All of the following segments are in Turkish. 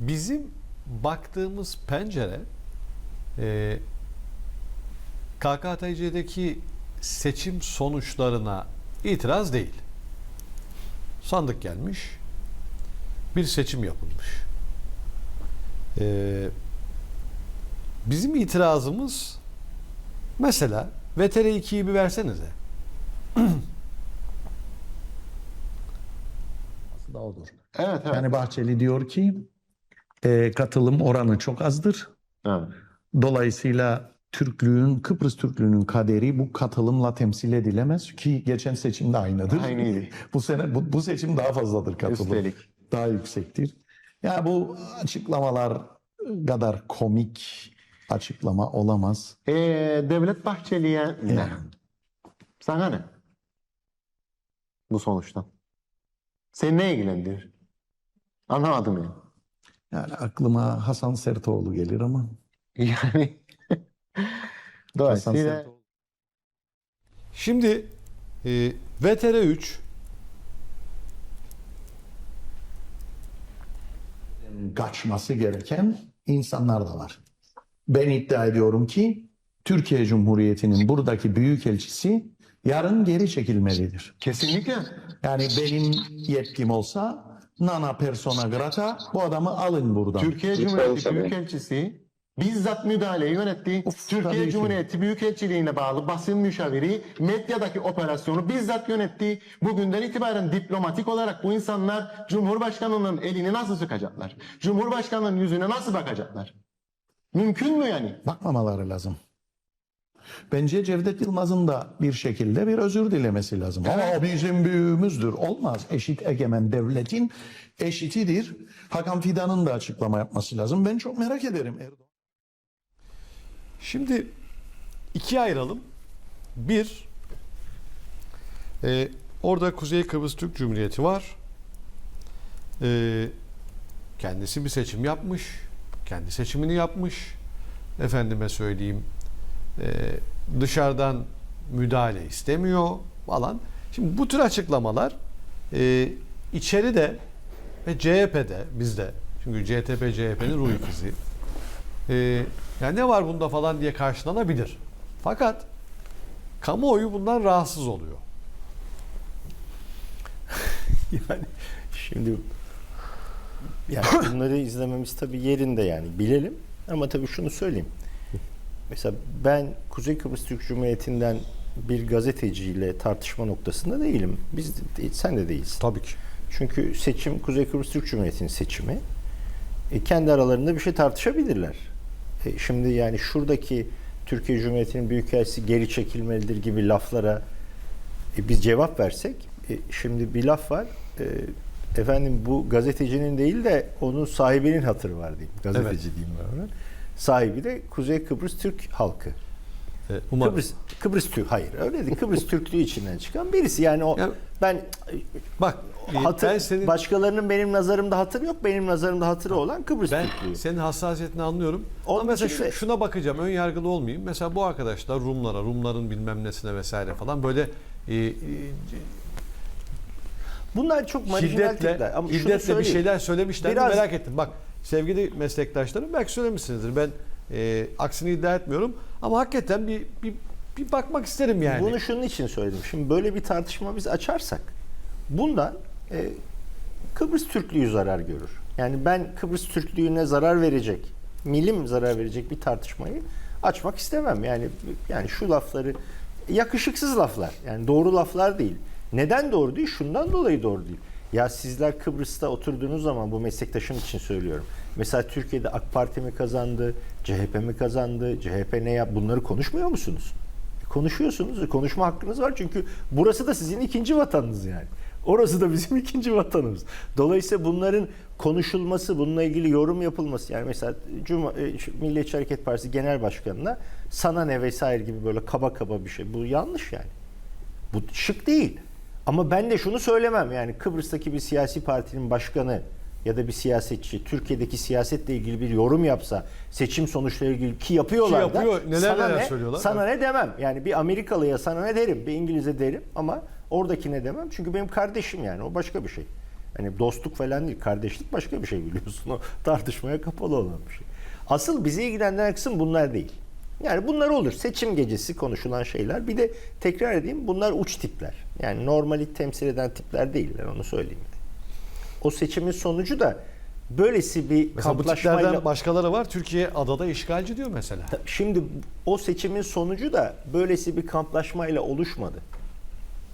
bizim baktığımız pencere e, KKTC'deki seçim sonuçlarına itiraz değil. Sandık gelmiş, bir seçim yapılmış. E, bizim itirazımız mesela VTR2'yi bir versenize. Aslında odur. Evet evet. Yani Bahçeli diyor ki e, katılım oranı çok azdır. evet. Dolayısıyla Türklüğün, Kıbrıs Türklüğünün kaderi bu katılımla temsil edilemez ki geçen seçimde aynıdır. Aynıydı. Bu sene bu, bu seçim daha fazladır katılım. Üstelik. Daha yüksektir. Ya bu açıklamalar kadar komik açıklama olamaz. Ee, Devlet Bahçeli'ye ne? Yani. Sana ne? Bu sonuçtan. Seni ne ilgilendirir? Anlamadım yani. Yani aklıma Hasan Sertoğlu gelir ama. Yani. Hasan dolayısıyla Sertoğlu. Şimdi e, VTR3 kaçması gereken insanlar da var. Ben iddia ediyorum ki Türkiye Cumhuriyeti'nin buradaki büyükelçisi yarın geri çekilmelidir. kesinlikle. Yani benim yetkim olsa nana persona grata bu adamı alın buradan. Türkiye Cumhuriyeti. Büyükelçisi bizzat müdahaleyi yönetti. Of, Türkiye. Cumhuriyeti Büyükelçiliğine bağlı basın müşaviri medyadaki operasyonu bizzat yönetti. Bugünden itibaren diplomatik olarak bu insanlar Cumhurbaşkanının elini nasıl sıkacaklar? Cumhurbaşkanının yüzüne nasıl bakacaklar? Mümkün mü yani? Bakmamaları lazım. Bence Cevdet Yılmaz'ın da bir şekilde bir özür dilemesi lazım. Ama o bizim büyüğümüzdür. Olmaz. Eşit egemen devletin eşitidir. Hakan Fidan'ın da açıklama yapması lazım. Ben çok merak ederim. Erdoğan. Şimdi ikiye ayıralım. Bir, e, orada Kuzey Kıbrıs Türk Cumhuriyeti var. E, kendisi bir seçim yapmış. Kendi seçimini yapmış. Efendime söyleyeyim dışarıdan müdahale istemiyor falan. Şimdi bu tür açıklamalar e, içeride ve CHP'de bizde çünkü CTP CHP'nin ruh ikizi. E, yani ne var bunda falan diye karşılanabilir. Fakat kamuoyu bundan rahatsız oluyor. Yani şimdi yani bunları izlememiz tabii yerinde yani bilelim ama tabii şunu söyleyeyim. Mesela ben Kuzey Kıbrıs Türk Cumhuriyeti'nden bir gazeteciyle tartışma noktasında değilim. Biz de değil, sen de değilsin. Tabii ki. Çünkü seçim Kuzey Kıbrıs Türk Cumhuriyeti'nin seçimi. E, kendi aralarında bir şey tartışabilirler. E, şimdi yani şuradaki Türkiye Cumhuriyeti'nin büyükelçisi geri çekilmelidir gibi laflara e, biz cevap versek e, şimdi bir laf var. E, efendim bu gazetecinin değil de onun sahibinin hatırı var diyeyim. Gazeteci Evet. diyeyim ben ona. Sahibi de Kuzey Kıbrıs Türk halkı. E, umarım. Kıbrıs Kıbrıs Türk hayır öyle değil. Kıbrıs Türklüğü içinden çıkan birisi. Yani o Ya- ben Bak e, Hatır, ben senin başkalarının benim nazarımda hatırı yok. Benim nazarımda hatırı olan Kıbrıs ben Türklüğü. senin hassasiyetini anlıyorum. Ama Onun mesela için şu- de- şuna bakacağım. Ön yargılı olmayayım. Mesela bu arkadaşlar Rumlara, Rumların bilmem nesine vesaire falan böyle e, e, Bunlar çok marjinal tipler. Ama şiddetle bir şeyler söylemişler mi Biraz- merak ettim. Bak sevgili meslektaşlarım belki söylemişsinizdir. Ben e, aksini iddia etmiyorum. Ama hakikaten bir, bir, bir bakmak isterim yani. Bunu şunun için söyledim. Şimdi böyle bir tartışma biz açarsak bundan e, Kıbrıs Türklüğü zarar görür. Yani ben Kıbrıs Türklüğüne zarar verecek, milim zarar verecek bir tartışmayı açmak istemem. Yani yani şu lafları yakışıksız laflar. Yani doğru laflar değil. Neden doğru değil? Şundan dolayı doğru değil. Ya sizler Kıbrıs'ta oturduğunuz zaman bu meslektaşım için söylüyorum. Mesela Türkiye'de AK Parti mi kazandı, CHP mi kazandı, CHP ne yap bunları konuşmuyor musunuz? Konuşuyorsunuz. Konuşma hakkınız var çünkü burası da sizin ikinci vatanınız yani. Orası da bizim ikinci vatanımız. Dolayısıyla bunların konuşulması, bununla ilgili yorum yapılması yani mesela Cuma, e, Milliyetçi Hareket Partisi Genel Başkanı'na sana ne vesaire gibi böyle kaba kaba bir şey. Bu yanlış yani. Bu şık değil. Ama ben de şunu söylemem yani Kıbrıs'taki bir siyasi partinin başkanı ya da bir siyasetçi Türkiye'deki siyasetle ilgili bir yorum yapsa seçim sonuçları ilgili ki yapıyorlar Ki da yapıyor, neler sana neler ne, söylüyorlar. Sana ne demem. Yani bir Amerikalıya sana ne derim, bir İngiliz'e derim ama oradakine demem. Çünkü benim kardeşim yani o başka bir şey. Hani dostluk falan değil, kardeşlik başka bir şey biliyorsun. O tartışmaya kapalı olan bir şey. Asıl bizi ilgilendiren kısım bunlar değil. Yani bunlar olur. Seçim gecesi konuşulan şeyler. Bir de tekrar edeyim bunlar uç tipler. Yani normali temsil eden tipler değiller onu söyleyeyim. O seçimin sonucu da böylesi bir Mesela bu kamplaşmayla... tiplerden başkaları var. Türkiye adada işgalci diyor mesela. Şimdi o seçimin sonucu da böylesi bir kamplaşmayla oluşmadı.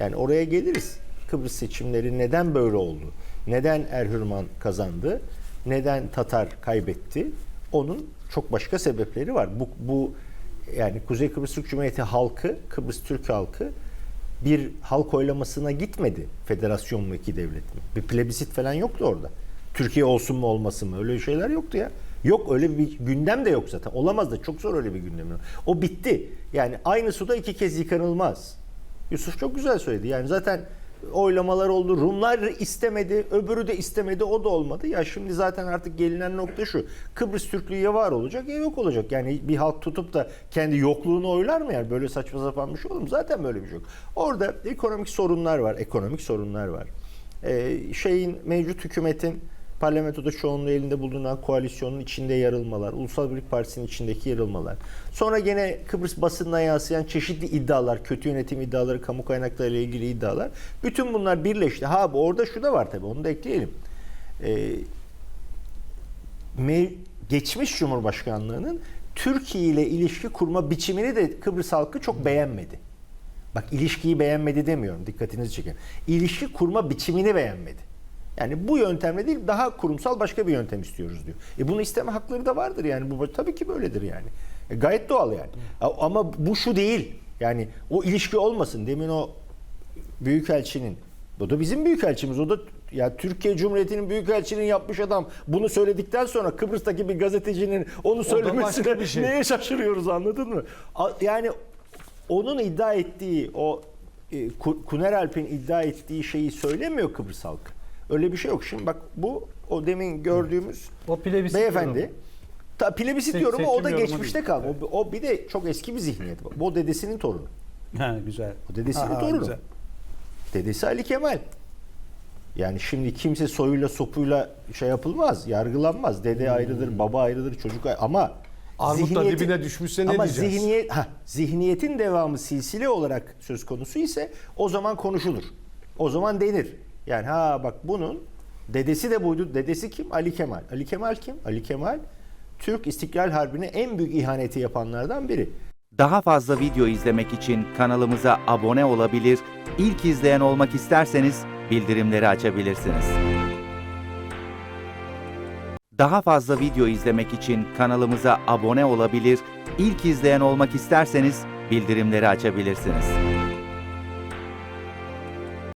Yani oraya geliriz. Kıbrıs seçimleri neden böyle oldu? Neden Erhürman kazandı? Neden Tatar kaybetti? Onun çok başka sebepleri var. Bu, bu yani Kuzey Kıbrıs Türk Cumhuriyeti halkı, Kıbrıs Türk halkı bir halk oylamasına gitmedi. Federasyon mu iki devlet mi? Bir plebisit falan yoktu orada. Türkiye olsun mu olmasın mı? Öyle şeyler yoktu ya. Yok öyle bir gündem de yok zaten. Olamaz da çok zor öyle bir gündem. O bitti. Yani aynı suda iki kez yıkanılmaz. Yusuf çok güzel söyledi. Yani zaten oylamalar oldu. Rumlar istemedi, öbürü de istemedi, o da olmadı. Ya şimdi zaten artık gelinen nokta şu. Kıbrıs Türklüğü ya var olacak ya yok olacak. Yani bir halk tutup da kendi yokluğunu oylar mı yani? Böyle saçma sapan bir şey olur mu? Zaten böyle bir şey yok. Orada ekonomik sorunlar var, ekonomik sorunlar var. Ee, şeyin mevcut hükümetin parlamentoda çoğunluğu elinde bulunan koalisyonun içinde yarılmalar, Ulusal Birlik Partisi'nin içindeki yarılmalar. Sonra gene Kıbrıs basınına yansıyan çeşitli iddialar, kötü yönetim iddiaları, kamu kaynakları ile ilgili iddialar. Bütün bunlar birleşti. Ha orada şu da var tabii onu da ekleyelim. Ee, geçmiş Cumhurbaşkanlığının Türkiye ile ilişki kurma biçimini de Kıbrıs halkı çok beğenmedi. Bak ilişkiyi beğenmedi demiyorum dikkatinizi çekin. İlişki kurma biçimini beğenmedi. Yani bu yöntemle değil daha kurumsal başka bir yöntem istiyoruz diyor. E bunu isteme hakları da vardır yani bu tabii ki böyledir yani. E gayet doğal yani. Ama bu şu değil. Yani o ilişki olmasın. Demin o büyükelçinin o da bizim büyükelçimiz. O da ya Türkiye Cumhuriyeti'nin büyükelçinin yapmış adam bunu söyledikten sonra Kıbrıs'taki bir gazetecinin onu söylemesine bir şey. neye şaşırıyoruz anladın mı? Yani onun iddia ettiği o e, Ku- Kuner Alp'in iddia ettiği şeyi söylemiyor Kıbrıs halkı. Öyle bir şey yok. Şimdi bak bu o demin gördüğümüz O plebisit beyefendi yorumu. ta, plebisit Se- yorumu o da yorumu geçmişte değil. kaldı. O, o bir de çok eski bir zihniyet. Bu o dedesinin torunu. Ha, güzel. O dedesinin Aha, torunu. güzel. Dedesi Ali Kemal. Yani şimdi kimse soyuyla sopuyla şey yapılmaz, yargılanmaz. Dede Hmm. ayrıdır, baba ayrıdır, çocuk ayrıdır. Ama Armut da dibine düşmüşse ne ama diyeceğiz? Zihniyet, ha, zihniyetin devamı silsile olarak söz konusu ise o zaman konuşulur. O zaman denir. Yani ha bak bunun dedesi de buydu. Dedesi kim? Ali Kemal. Ali Kemal kim? Ali Kemal Türk İstiklal Harbi'ne en büyük ihaneti yapanlardan biri. Daha fazla video izlemek için kanalımıza abone olabilir, ilk izleyen olmak isterseniz bildirimleri açabilirsiniz. Daha fazla video izlemek için kanalımıza abone olabilir, ilk izleyen olmak isterseniz bildirimleri açabilirsiniz.